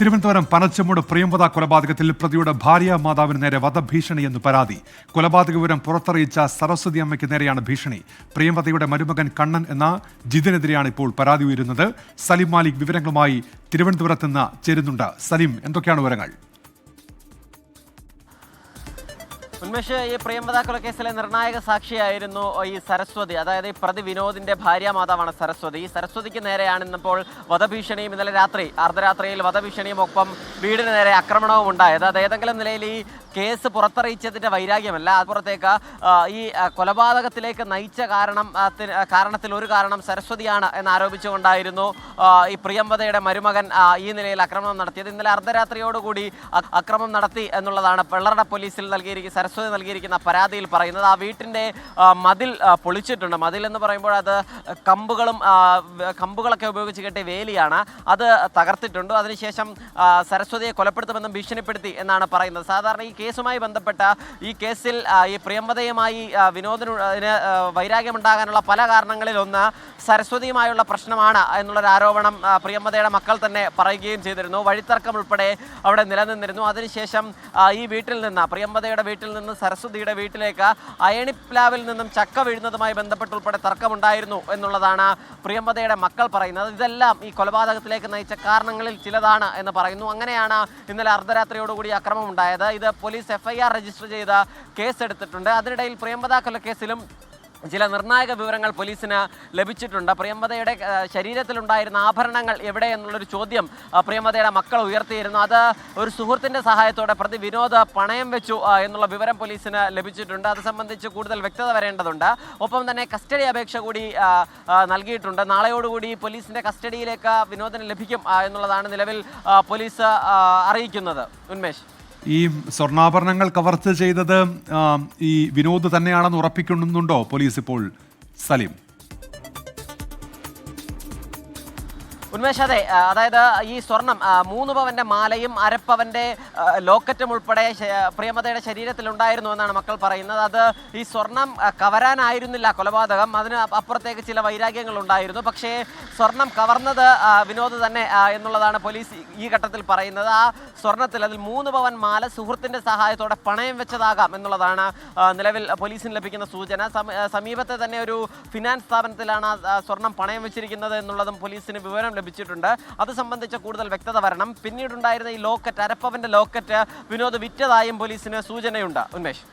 തിരുവനന്തപുരം പനച്ചമൂട് പ്രിയംപത കൊലപാതകത്തിൽ പ്രതിയുടെ ഭാര്യ മാതാവിന് നേരെ വധഭീഷണി എന്ന് പരാതി. കൊലപാതക വിവരം പുറത്തറിയിച്ച സരസ്വതി അമ്മയ്ക്ക് നേരെയാണ് ഭീഷണി. പ്രിയംപതയുടെ മരുമകൻ കണ്ണൻ എന്ന ജിതിനെതിരെയാണ് ഇപ്പോൾ പരാതി ഉയരുന്നത്. സലിം മാലിക് വിവരങ്ങളുമായി തിരുവനന്തപുരത്ത് നിന്ന് ചേരുന്നുണ്ട്. സലിം എന്തൊക്കെയാണ് വിവരങ്ങൾ? ഉന്മേഷ് ഈ പ്രിയംവദ കൊലക്കേസിലെ നിർണായക സാക്ഷിയായിരുന്നു ഈ സരസ്വതി. അതായത് ഈ പ്രതി വിനോദിന്റെ ഭാര്യ മാതാവാണ് സരസ്വതി. ഈ സരസ്വതിക്ക് നേരെയാണ് ഇന്നിപ്പോൾ വധഭീഷണിയും ഇന്നലെ രാത്രി അർദ്ധരാത്രിയിൽ വധഭീഷണിയും ഒപ്പം വീടിന് നേരെ ആക്രമണവും ഉണ്ടായത്. അത് ഏതെങ്കിലും നിലയിൽ ഈ കേസ് പുറത്തറിയിച്ചതിന്റെ വൈരാഗ്യമല്ല. അപ്പുറത്തേക്ക് ഈ കൊലപാതകത്തിലേക്ക് നയിച്ച കാരണം കാരണത്തിൽ ഒരു കാരണം സരസ്വതിയാണ് എന്ന് ആരോപിച്ചുകൊണ്ടായിരുന്നു ഈ പ്രിയംവതയുടെ മരുമകൻ ഈ നിലയിൽ ആക്രമണം നടത്തിയത്. ഇന്നലെ അർദ്ധരാത്രിയോടുകൂടി അക്രമം നടത്തി എന്നുള്ളതാണ് വെള്ളറട പോലീസിൽ നൽകിയിരിക്കുന്ന സരസ്വതി നൽകിയിരിക്കുന്ന പരാതിയിൽ പറയുന്നത്. ആ വീട്ടിന്റെ മതിൽ പൊളിച്ചിട്ടുണ്ട്. മതിൽ എന്ന് പറയുമ്പോൾ അത് കമ്പുകളും കമ്പുകളൊക്കെ ഉപയോഗിച്ച് കെട്ടിയ വേലിയാണ്. അത് തകർത്തിട്ടുണ്ട്. അതിനുശേഷം സരസ്വതിയെ കൊലപ്പെടുത്തുമെന്നും ഭീഷണിപ്പെടുത്തി എന്നാണ് പറയുന്നത്. സാധാരണ ഈ കേസുമായി ബന്ധപ്പെട്ട ഈ കേസിൽ ഈ പ്രിയമ്പതയുമായി വിനോദിന് വൈരാഗ്യമുണ്ടാകാനുള്ള പല കാരണങ്ങളിൽ ഒന്ന് സരസ്വതിയുമായുള്ള പ്രശ്നമാണ് എന്നുള്ളൊരു ആരോപണം പ്രിയമ്പതയുടെ മക്കൾ തന്നെ പറയുകയും ചെയ്തിരുന്നു. വഴിത്തർക്കം ഉൾപ്പെടെ അവിടെ നിലനിന്നിരുന്നു. അതിനുശേഷം ഈ വീട്ടിൽ നിന്ന് പ്രിയമ്പതയുടെ വീട്ടിൽ നിന്ന് സരസ്വതിയുടെ വീട്ടിലേക്ക് അയണിപ്ലാവിൽ നിന്നും ചക്ക വീഴുന്നതുമായി ബന്ധപ്പെട്ട് ഉൾപ്പെടെ തർക്കമുണ്ടായിരുന്നു എന്നുള്ളതാണ് പ്രിയമ്പതയുടെ മക്കൾ പറയുന്നത്. ഇതെല്ലാം ഈ കൊലപാതകത്തിലേക്ക് നയിച്ച കാരണങ്ങളിൽ ചിലതാണ് എന്ന് പറയുന്നു. അങ്ങനെയാണ് ഇന്നലെ അർദ്ധരാത്രിയോടുകൂടി അക്രമം ഉണ്ടായത് ഇത് പോലീസ് എഫ്ഐആർ രജിസ്റ്റർ ചെയ്ത കേസ് എടുത്തിട്ടുണ്ട് അതിനിടയിൽ പ്രിയംവദ കൊലക്കേസിലും ചില നിർണായക വിവരങ്ങൾ പോലീസിന് ലഭിച്ചിട്ടുണ്ട്. പ്രിയംവദയുടെ ആ, ശരീരത്തിലുണ്ടായിരുന്ന ആഭരണങ്ങൾ എവിടെ എന്നുള്ളൊരു ചോദ്യം ആ, മക്കൾ ഉയർത്തിയിരുന്നു. അത് ഒരു സുഹൃത്തിന്റെ സഹായത്തോടെ പ്രതി വിനോദ് പണയം വെച്ചു എന്നുള്ള വിവരം പോലീസിന് ലഭിച്ചിട്ടുണ്ട്. അത് സംബന്ധിച്ച് കൂടുതൽ വ്യക്തത വരേണ്ടതുണ്ട്. ഒപ്പം തന്നെ കസ്റ്റഡി അപേക്ഷ കൂടി നൽകിയിട്ടുണ്ട്. നാളെയോടുകൂടി പോലീസിന്റെ കസ്റ്റഡിയിലേക്ക് വിനോദിന് ലഭിക്കും എന്നുള്ളതാണ് നിലവിൽ പോലീസ് അറിയിക്കുന്നത്. ഉന്മേഷ്. ഈ സ്വർണാഭരണങ്ങൾ കവർച്ച ചെയ്തത് ഈ വിനോദ് തന്നെയാണെന്ന് ഉറപ്പിക്കുന്നുണ്ടോ പോലീസ് ഇപ്പോൾ സലിം? ഉന്മേഷ് അതെ അതായത് ഈ സ്വർണം മൂന്ന് പവന്റെ മാലയും അരപ്പവന്റെ ലോക്കറ്റും ഉൾപ്പെടെ പ്രിയമതയുടെ ശരീരത്തിൽ ഉണ്ടായിരുന്നു എന്നാണ് മക്കൾ പറയുന്നത്. അത് ഈ സ്വർണം കവരാനായിരുന്നില്ല കൊലപാതകം. അതിന് അപ്പുറത്തേക്ക് ചില വൈരാഗ്യങ്ങൾ ഉണ്ടായിരുന്നു പക്ഷേ സ്വർണം കവർന്നത് വിനോദ് തന്നെ എന്നുള്ളതാണ് പോലീസ് ഈ ഘട്ടത്തിൽ പറയുന്നത്. ആ സ്വർണത്തിൽ അതിൽ മൂന്ന് പവൻ മാല സുഹൃത്തിന്റെ സഹായത്തോടെ പണയം വെച്ചതാകാം എന്നുള്ളതാണ് നിലവിൽ പോലീസിന് ലഭിക്കുന്ന സൂചന. സമീപത്തെ തന്നെ ഒരു ഫിനാൻസ് സ്ഥാപനത്തിലാണ് സ്വർണം പണയം വെച്ചിരിക്കുന്നത് എന്നുള്ളതും പോലീസിന് വിവരം ലഭിച്ചിട്ടുണ്ട്. അത് സംബന്ധിച്ച കൂടുതൽ വ്യക്തത വരണം. പിന്നീടുണ്ടായിരുന്ന ഈ ലോക്കറ്റ് അരപ്പവന്റെ ലോക്കറ്റ് വിനോദ് വിറ്റതായും പോലീസിന് സൂചനയുണ്ട്. ഉന്മേഷ്.